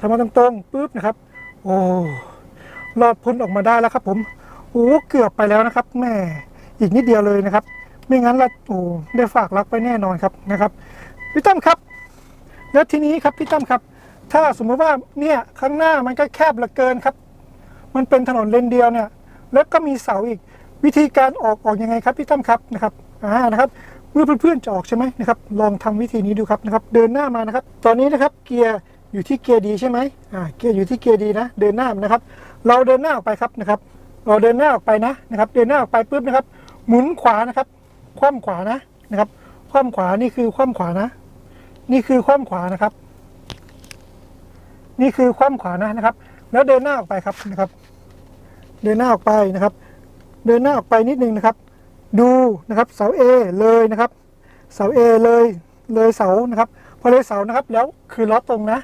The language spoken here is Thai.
ทำมาตรงๆปุ๊บนะครับ โอ้รอดพ้นออกมาได้แล้วครับ ผมโอ้เกือบไปแล้วนะครับแม่อีกนิดเดียวเลยนะครับ ไม่งั้นเราโอ้ได้ฝากรักไปแน่นอนครับนะครับพี่ตั้มครับ แล้วทีนี้ครับพี่ตั้มครับ ถ้าสมมติว่าเนี่ยข้างหน้ามันก็แคบเหลือเกินครับ มันเป็นถนนเลนเดียวเนี่ย แล้วก็มีเสาอีกวิธีการออกออกยังไงครับพี่ตั้มครับนะครับอ่านะครับเมื่อเพื่อนๆจะออกใช่ไหมนะครับ ลองทำวิธีนี้ดูครับนะครับ เดินหน้ามานะครับ ตอนนี้นะครับเกียร์ อยู่ที่เกียร์ดีใช่ไหมอ่าเกียร์อยู่ที่เกียร์ดีนะ เดินหน้านะครับ เราเดินหน้าออกไปครับนะครับ เราเดินหน้าออกไปนะนะครับ เดินหน้าออกไปปุ๊บนะครับ หมุนขวานะครับ คว่ำขวานะนะครับ คว่ำขวานี่คือคว่ำขวานะ นี่คือคว่ำขวานะครับ นี่คือคว่ำขวานะนะครับ แล้วเดินหน้าออกไปครับนะครับ เดินหน้าออกไปนะครับ เดินหน้าออกไปนิดนึงนะครับ ดูนะครับเสา A เลยนะครับ เสา A เลยเลยเสานะครับ พอเลยเสานะครับ แล้วคือล้อตรงนะ